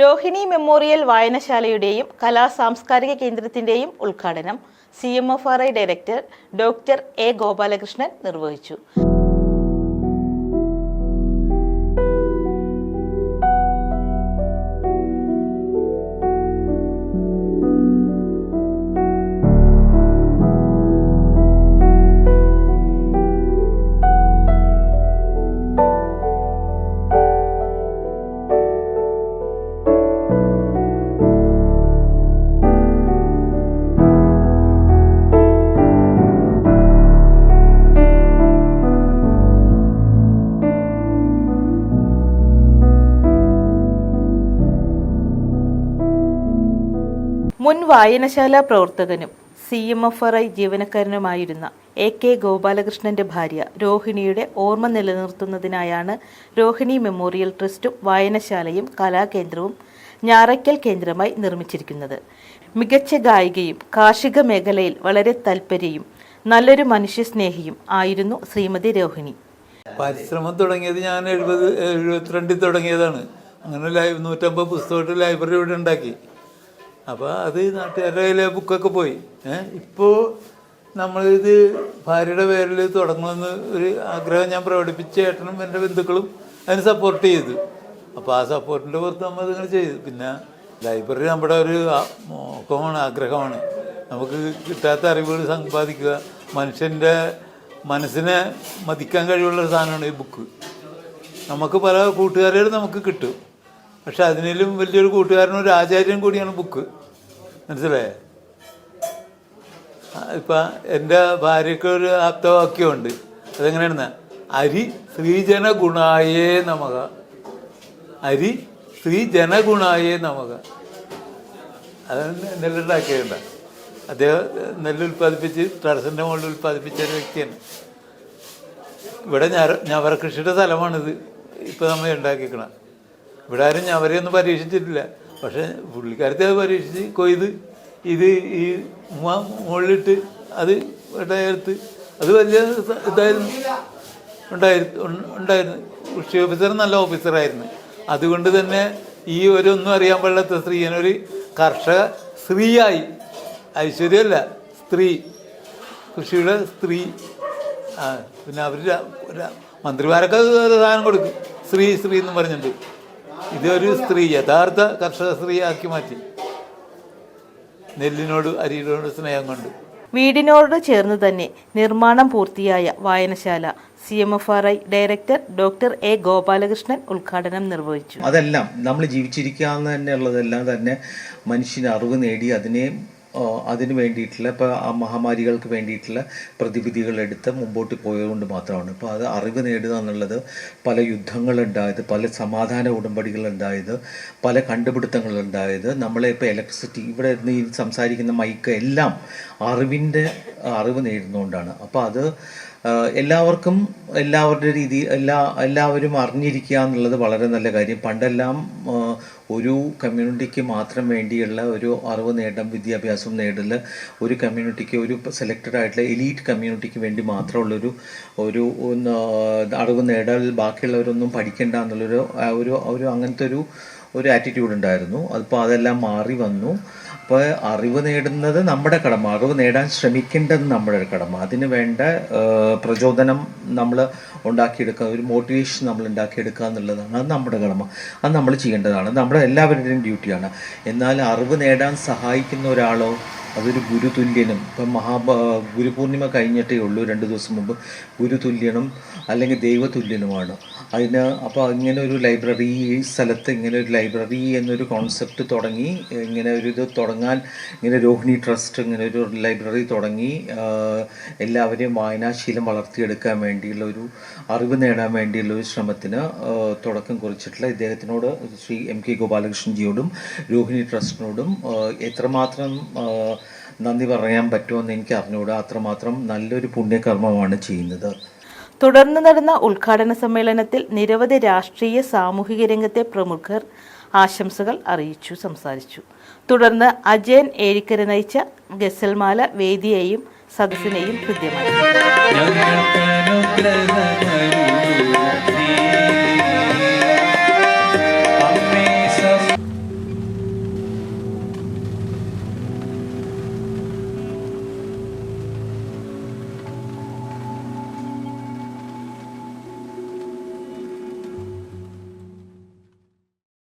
Rohini memorial വായനശാലയുടെയും കലാ സാംസ്കാരിക കേന്ദ്രത്തിന്റെയും ഉദ്ഘാടനം C M F R I director doctor A Gopalakrishnan നിർവഹിച്ചു. മുൻ വായനശാല പ്രവർത്തകനും C M F R I ജീവനക്കാരനുമായിരുന്ന A K ഗോപാലകൃഷ്ണന്റെ ഭാര്യ രോഹിണിയുടെ ഓർമ്മ നിലനിർത്തുന്നതിനായാണ് രോഹിണി മെമ്മോറിയൽ ട്രസ്റ്റും വായനശാലയും കലാകേന്ദ്രവും ഞാറയ്ക്കൽ കേന്ദ്രമായി നിർമ്മിച്ചിരിക്കുന്നത്. മികച്ച ഗായികയും കാർഷിക മേഖലയിൽ വളരെ താല്പര്യയും നല്ലൊരു മനുഷ്യസ്നേഹിയും ആയിരുന്നു ശ്രീമതി രോഹിണി. പരിശ്രമം തുടങ്ങിയത് ഞാൻ എഴുപത് എഴുപത്തിരണ്ടിൽ തുടങ്ങിയതാണ്. അങ്ങനെ ലൈവ് നൂറ്റമ്പത് പുസ്തകമായിട്ട് ലൈബ്രറി ഇവിടെ ഉണ്ടാക്കി. അപ്പോൾ അത് നാട്ടുകാരുടെ കയ്യിലെ ബുക്കൊക്കെ പോയി. ഏഹ് ഇപ്പോൾ നമ്മളിത് ഭാര്യയുടെ പേരിൽ തുടങ്ങണമെന്ന് ഒരു ആഗ്രഹം ഞാൻ പ്രകടിപ്പിച്ച ഏട്ടനും എന്റെ ബന്ധുക്കളും അതിന് സപ്പോർട്ട് ചെയ്തു. അപ്പോൾ ആ സപ്പോർട്ടിന്റെ പുറത്ത് നമ്മൾ ഇതിങ്ങനെ ചെയ്തു. പിന്നെ ലൈബ്രറി നമ്മുടെ ഒരു മോഹമാണ് ആഗ്രഹമാണ്. നമുക്ക് കിട്ടാത്ത അറിവുകൾ സമ്പാദിക്കുക. മനുഷ്യന്റെ മനസ്സിനെ മതിക്കാൻ കഴിവുള്ള ഒരു സാധനമാണ് ഈ ബുക്ക് നമുക്ക് പല കൂട്ടുകാരുകൾ നമുക്ക് കിട്ടും. പക്ഷെ അതിനേലും വലിയൊരു കൂട്ടുകാരനും ഒരു ആചാര്യൻ കൂടിയാണ് ബുക്ക്. മനസ്സിലായേ? ഇപ്പം എന്റെ ഭാര്യയ്ക്ക് ഒരു ആപ്തവാക്യമുണ്ട്. അതെങ്ങനെയാണെന്ന്? അരി ശ്രീജന ഗുണായേ നമക. അരി ശ്രീജന ഗുണായേ നമക. അത് നെല്ലുണ്ടാക്കിയണ്ട അദ്ദേഹം നെല്ല് ഉൽപ്പാദിപ്പിച്ച് ടെറസിന്റെ മുകളിൽ ഉൽപ്പാദിപ്പിച്ച ഒരു വ്യക്തിയാണ്. ഇവിടെ ഞവര ഞവര കൃഷിയുടെ സ്ഥലമാണിത്. ഇപ്പോൾ നമ്മൾ ഉണ്ടാക്കിക്കണം ഇവിടെ ആരും ഞാൻ അവരെയൊന്നും പരീക്ഷിച്ചിട്ടില്ല. പക്ഷേ പുള്ളിക്കാരത്തെ അത് പരീക്ഷിച്ച് കൊയ്ത് ഇത് ഈ മുകളിലിട്ട് അത് ഇടയെടുത്ത് അത് വലിയ ഇതായിരുന്നു. ഉണ്ടായിരുന്നു ഉണ്ടായിരുന്നു. കൃഷി ഓഫീസർ നല്ല ഓഫീസറായിരുന്നു. അതുകൊണ്ട് തന്നെ ഈ ഒരു ഒന്നും അറിയാൻ പാടില്ലാത്ത ഒരു കർഷക സ്ത്രീയായി. ഐശ്വര്യമല്ല സ്ത്രീ. കൃഷിയുടെ സ്ത്രീ. ആ പിന്നെ അവർ മന്ത്രിമാരൊക്കെ സാധനം കൊടുക്കും. സ്ത്രീ സ്ത്രീ എന്നും പറഞ്ഞിട്ട്. ഇതൊരു സ്ത്രീ യഥാർത്ഥ കർഷക സ്ത്രീ ആക്കി മാറ്റി. നെല്ലിനോട് അരിയോട് സ്നേഹം കൊണ്ട്. വീടിനോട് ചേർന്ന് തന്നെ നിർമ്മാണം പൂർത്തിയായ വായനശാല C M F R I director doctor A Gopalakrishnan ഉദ്ഘാടനം നിർവഹിച്ചു. അതെല്ലാം നമ്മൾ ജീവിച്ചിരിക്കാന്ന് തന്നെ ഉള്ളതെല്ലാം തന്നെ മനുഷ്യന് അറിവ് നേടി അതിനെ അതിന് വേണ്ടിയിട്ടുള്ള ഇപ്പോൾ ആ മഹാമാരികൾക്ക് വേണ്ടിയിട്ടുള്ള പ്രതിവിധികൾ എടുത്ത് മുമ്പോട്ട് പോയതുകൊണ്ട് മാത്രമാണ്. ഇപ്പോൾ അത് അറിവ് നേടുക എന്നുള്ളത് പല യുദ്ധങ്ങളുണ്ടായത് പല സമാധാന ഉടമ്പടികൾ ഉണ്ടായത് പല കണ്ടുപിടുത്തങ്ങൾ ഉണ്ടായത് നമ്മളെ ഇപ്പോൾ ഇലക്ട്രിസിറ്റി ഇവിടെ ഇരുന്ന് ഈ സംസാരിക്കുന്ന മൈക്ക് എല്ലാം അറിവിന്റെ അറിവ് നേടുന്നതുകൊണ്ടാണ്. അപ്പോൾ അത് എല്ലാവർക്കും എല്ലാവരുടെ രീതി എല്ലാ എല്ലാവരും അറിഞ്ഞിരിക്കുക എന്നുള്ളത് വളരെ നല്ല കാര്യം. പണ്ടെല്ലാം ഒരു കമ്മ്യൂണിറ്റിക്ക് മാത്രം വേണ്ടിയുള്ള ഒരു അറിവ് നേടം വിദ്യാഭ്യാസം നേടൽ ഒരു കമ്മ്യൂണിറ്റിക്ക് ഒരു സെലക്റ്റഡ് ആയിട്ടുള്ള എലീറ്റ് കമ്മ്യൂണിറ്റിക്ക് വേണ്ടി മാത്രമുള്ളൊരു ഒരു അറിവ് നേടൽ ബാക്കിയുള്ളവരൊന്നും പഠിക്കേണ്ട എന്നുള്ളൊരു ഒരു ഒരു അങ്ങനത്തെ ഒരു ഒരു ആറ്റിറ്റ്യൂഡ് ഉണ്ടായിരുന്നു. അതിപ്പോൾ അതെല്ലാം മാറി വന്നു. അപ്പോൾ അറിവ് നേടുന്നത് നമ്മുടെ കടമ. അറിവ് നേടാൻ ശ്രമിക്കേണ്ടത് നമ്മുടെ കടമ. അതിന് വേണ്ട പ്രചോദനം നമ്മൾ ഉണ്ടാക്കിയെടുക്കുക ഒരു മോട്ടിവേഷൻ നമ്മൾ ഉണ്ടാക്കിയെടുക്കുക എന്നുള്ളതാണ്. അത് നമ്മുടെ കടമ. അത് നമ്മൾ ചെയ്യേണ്ടതാണ്. നമ്മുടെ എല്ലാവരുടെയും ഡ്യൂട്ടിയാണ് എന്നാൽ അറിവ് നേടാൻ സഹായിക്കുന്ന ഒരാളോ അതൊരു ഗുരുതുല്യനും ഇപ്പം മഹാ ഗുരുപൂർണിമ കഴിഞ്ഞിട്ടേ ഉള്ളൂ രണ്ട് ദിവസം മുമ്പ്. ഗുരുതുല്യനും അല്ലെങ്കിൽ ദൈവതുല്യനുമാണ് അതിന് അപ്പോൾ ഇങ്ങനെ ഒരു ലൈബ്രറി ഈ സ്ഥലത്ത് ഇങ്ങനെ ഒരു ലൈബ്രറി എന്നൊരു കോൺസെപ്റ്റ് തുടങ്ങി ഇങ്ങനെ ഒരു ഇത് തുടങ്ങാൻ ഇങ്ങനെ രോഹിണി ട്രസ്റ്റ് ഇങ്ങനെ ഒരു ലൈബ്രറി തുടങ്ങി എല്ലാവരെയും വായനാശീലം വളർത്തിയെടുക്കാൻ വേണ്ടിയുള്ള ഒരു അറിവ് നേടാൻ വേണ്ടിയുള്ള ഒരു ശ്രമത്തിന് തുടക്കം കുറിച്ചിട്ടുള്ള ഇദ്ദേഹത്തിനോട് ശ്രീ എം കെ ഗോപാലകൃഷ്ണൻജിയോടും രോഹിണി ട്രസ്റ്റിനോടും എത്രമാത്രം നന്ദി പറയാൻ പറ്റുമെന്ന് എനിക്ക് അറിഞ്ഞുകൂടാ. അത്രമാത്രം നല്ലൊരു പുണ്യകർമ്മമാണ് ചെയ്യുന്നത്. തുടർന്ന് നടന്ന ഉദ്ഘാടന സമ്മേളനത്തിൽ നിരവധി രാഷ്ട്രീയ സാമൂഹിക രംഗത്തെ പ്രമുഖർ ആശംസകൾ അറിയിച്ചു സംസാരിച്ചു. തുടർന്ന് അജയൻ ഏഴിക്കര നയിച്ച ഗസൽമാല വേദിയെയും സദസ്സിനെയും ഹൃദ്യമായി